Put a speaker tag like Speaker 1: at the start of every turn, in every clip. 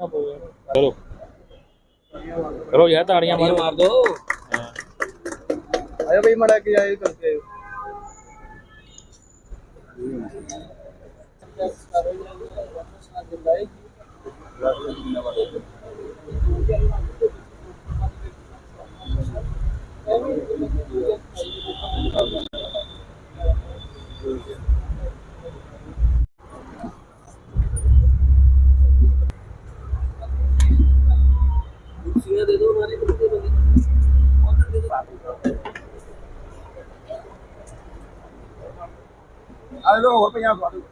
Speaker 1: ਚਲੋ। ਕਰੋ ਯਾਰ ਤਾੜੀਆਂ ਮਾਰੋ।
Speaker 2: ਮਾਰ ਦੋ।
Speaker 3: ਆਇਆ ਬਈ ਮੜਾ ਕੇ ਆਏ ਕਰਕੇ ਆਇਓ
Speaker 2: ਕੁਰਸੀਆਂ ਦੇ ਦੋ ਨਾਲੇ ਬੰਦੇ ਬੰਦੇ ਉਧਰ ਦੇ
Speaker 3: ਆ ਲੋ ਹੋ ਪਿਆ ਫਾੜੂ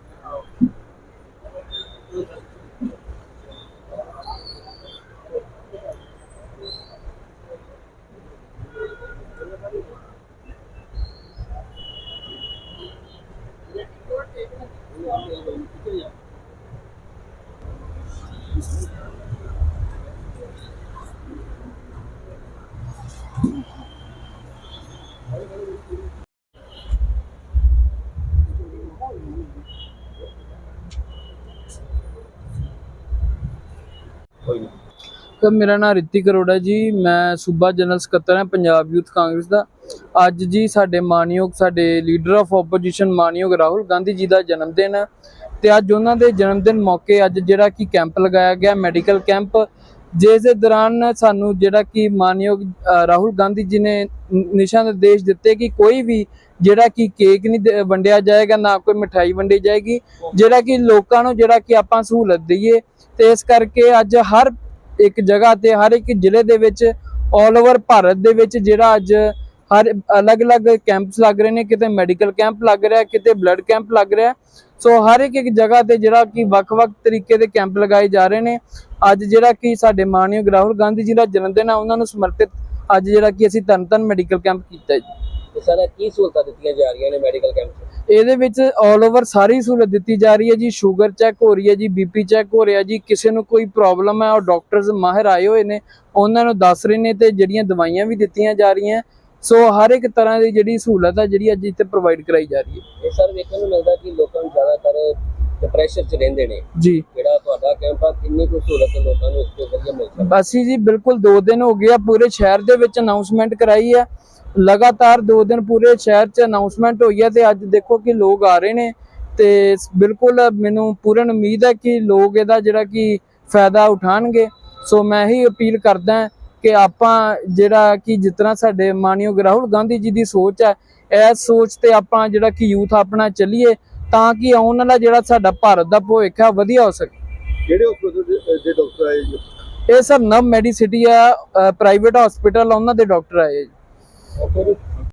Speaker 4: ਸਰ ਮੇਰਾ ਨਾਮ ਰਿਤਿਕ ਅਰੋੜਾ ਜੀ, ਮੈਂ ਸੂਬਾ ਜਨਰਲ ਸਕੱਤਰ ਹਾਂ ਪੰਜਾਬ ਯੂਥ ਕਾਂਗਰਸ ਦਾ। ਅੱਜ ਜੀ ਸਾਡੇ ਮਾਨਯੋਗ, ਸਾਡੇ ਲੀਡਰ ਆਫ ਆਪੋਜੀਸ਼ਨ ਮਾਨਯੋਗ ਰਾਹੁਲ ਗਾਂਧੀ ਜੀ ਦਾ ਜਨਮ ਦਿਨ। ਹੈ ਤੇ ਅੱਜ ਉਹਨਾਂ ਦੇ ਜਨਮ ਦਿਨ ਮੌਕੇ ਅੱਜ ਜਿਹੜਾ ਕਿ ਕੈਂਪ ਲਗਾਇਆ ਗਿਆ ਮੈਡੀਕਲ ਕੈਂਪ ਜਿਸ ਦੇ ਦੌਰਾਨ ਸਾਨੂੰ ਜਿਹੜਾ ਕਿ ਮਾਨਯੋਗ ਰਾਹੁਲ ਗਾਂਧੀ ਜੀ ਨੇ ਨਿਸ਼ਾ ਨਿਰਦੇਸ਼ ਦਿੱਤੇ ਕਿ ਕੋਈ ਵੀ ਜਿਹੜਾ ਕਿ ਕੇਕ ਨਹੀਂ ਵੰਡਿਆ ਜਾਏਗਾ, ਨਾ ਕੋਈ ਮਠਾਈ ਵੰਡੀ ਜਾਏਗੀ, ਜਿਹੜਾ ਕਿ ਲੋਕਾਂ ਨੂੰ ਜਿਹੜਾ ਕਿ ਆਪਾਂ ਸਹੂਲਤ ਦਈਏ ਤੇ ਇਸ ਕਰਕੇ ਅੱਜ ਹਰ ਇੱਕ ਜਗ੍ਹਾ ਤੇ, ਹਰ ਇੱਕ ਜ਼ਿਲ੍ਹੇ ਦੇ ਵਿੱਚ 올 ਓਵਰ ਭਾਰਤ ਦੇ ਵਿੱਚ ਜਿਹੜਾ ਅੱਜ ਹਰ ਅਲੱਗ-ਅਲੱਗ ਕੈਂਪਸ ਲੱਗ ਰਹੇ ਨੇ ਕਿਤੇ ਮੈਡੀਕਲ ਕੈਂਪ ਲੱਗ ਰਿਹਾ ਕਿਤੇ ਬਲੱਡ ਕੈਂਪ ਲੱਗ ਰਿਹਾ। ਸੋ ਹਰ ਇੱਕ ਇੱਕ ਜਗ੍ਹਾ ਤੇ ਜਿਹੜਾ ਕਿ ਵੱਖ-ਵੱਖ ਤਰੀਕੇ ਦੇ ਕੈਂਪ ਲਗਾਏ ਜਾ ਰਹੇ ਨੇ। ਅੱਜ ਜਿਹੜਾ ਕਿ ਸਾਡੇ ਮਾਨਯੋਗ ਰਾਹੁਲ ਗਾਂਧੀ ਜੀ ਦਾ ਜਨਮ ਦਿਨ ਹੈ ਉਹਨਾਂ ਨੂੰ ਸਮਰਪਿਤ ਅੱਜ ਜਿਹੜਾ ਕਿ ਅਸੀਂ ਤਰਨਤਨ ਮੈਡੀਕਲ ਕੈਂਪ ਕੀਤਾ ਜੀ।
Speaker 2: ਤੇ ਸਾਰਾ ਕੀ ਸਹੂਲਤਾਂ ਦਿੱਤੀਆਂ ਜਾ ਰਹੀਆਂ ਨੇ ਮੈਡੀਕਲ ਕੈਂਪ
Speaker 4: ਇਹਦੇ ਵਿੱਚ 올 ਓਵਰ ਸਾਰੀ ਸਹੂਲਤ ਦਿੱਤੀ ਜਾ ਰਹੀ ਹੈ ਜੀ। ਸ਼ੂਗਰ ਚੈੱਕ ਹੋ ਰਹੀ ਹੈ ਜੀ ਬੀਪੀ ਚੈੱਕ ਹੋ ਰਿਹਾ ਜੀ। ਕਿਸੇ ਨੂੰ ਕੋਈ ਪ੍ਰੋਬਲਮ ਹੈ ਉਹ ਡਾਕਟਰਸ ਮਾਹਿਰ ਆਏ ਹੋਏ ਨੇ ਉਹਨਾਂ ਨੂੰ ਦੱਸ ਰਹੇ ਨੇ ਤੇ ਜਿਹੜੀਆਂ ਦਵਾਈਆਂ ਵੀ ਦਿੱਤੀਆਂ ਜਾ ਰਹੀਆਂ ਸੋ ਹਰ ਇੱਕ ਤਰ੍ਹਾਂ ਦੀ ਜਿਹੜੀ ਸਹੂਲਤ ਹੈ ਜਿਹੜੀ ਅੱਜ ਇੱਥੇ ਪ੍ਰੋਵਾਈਡ ਕਰਾਈ ਜਾ ਰਹੀ ਹੈ।
Speaker 2: ਇਹ ਸਰ ਵੇਖਣ ਨੂੰ ਮਿਲਦਾ ਕਿ ਲੋਕਾਂ ਨੂੰ ਜ਼ਿਆਦਾਤਰ ਡਿਪਰੈਸ਼ਨ 'ਚ ਰਹਿੰਦੇ ਨੇ।
Speaker 4: ਜੀ।
Speaker 2: ਜਿਹੜਾ ਤੁਹਾਡਾ ਕੈਂਪ ਆ ਕਿੰਨੀ ਕੁ ਸਹੂਲਤ ਲੋਕਾਂ ਨੂੰ ਇਸ ਤੋਂ ਵਧੀਆ ਮਿਲ ਸਕਦੀ
Speaker 4: ਅਸੀਂ ਜੀ ਬਿਲਕੁਲ 2 ਦਿਨ ਹੋ ਗਏ ਆ ਪੂਰੇ ਸ਼ਹਿਰ ਦੇ ਵਿੱਚ ਅਨਾਉਂਸਮੈਂਟ ਕਰਾਈ ਹੈ। ਲਗਾਤਾਰ 2 ਦਿਨ ਪੂਰੇ ਸ਼ਹਿਰ 'ਚ ਅਨਾਉਂਸਮੈਂਟ ਹੋਈ ਹੈ ਤੇ ਅੱਜ ਦੇਖੋ ਕਿ ਲੋਕ ਆ ਰਹੇ ਨੇ ਤੇ ਬਿਲਕੁਲ ਮੈਨੂੰ ਪੂਰਨ ਉਮੀਦ ਹੈ ਕਿ ਲੋਕ ਇਹਦਾ ਜਿਹੜਾ ਕਿ ਫਾਇਦਾ ਉਠਾਣਗੇ ਸੋ ਮੈਂ ਹੀ ਅਪੀਲ ਕਰਦਾ ਕਿ ਆਪਾਂ ਜਿਹੜਾ ਕਿ ਤਰ੍ਹਾਂ ਸਾਡੇ ਮਾਨਯੋਗ ਰਾਹੁਲ ਗਾਂਧੀ ਜੀ ਦੀ ਸੋਚ ਹੈ ਇਸ ਸੋਚ ਤੇ ਆਪਾਂ ਜਿਹੜਾ ਕਿ ਯੂਥ ਆਪਣਾ ਚੱਲੀਏ ਤਾਂ ਕਿ ਆਉਣ ਵਾਲਾ ਜਿਹੜਾ ਸਾਡਾ ਭਾਰਤ ਦਾ ਭਵਿੱਖ ਹੈ ਵਧੀਆ ਹੋ ਸਕੇ।
Speaker 3: ਕਿਹੜੇ ਹਸਪਤਾਲ ਦੇ ਡਾਕਟਰ ਆਏ ਜੀ?
Speaker 4: ਇਹ ਸਰ ਨਵ ਮੈਡੀਸਿਟੀ ਆ ਪ੍ਰਾਈਵੇਟ ਹਸਪੀਟਲ ਉਹਨਾਂ ਦੇ ਡਾਕਟਰ ਆਏ ਜੀ।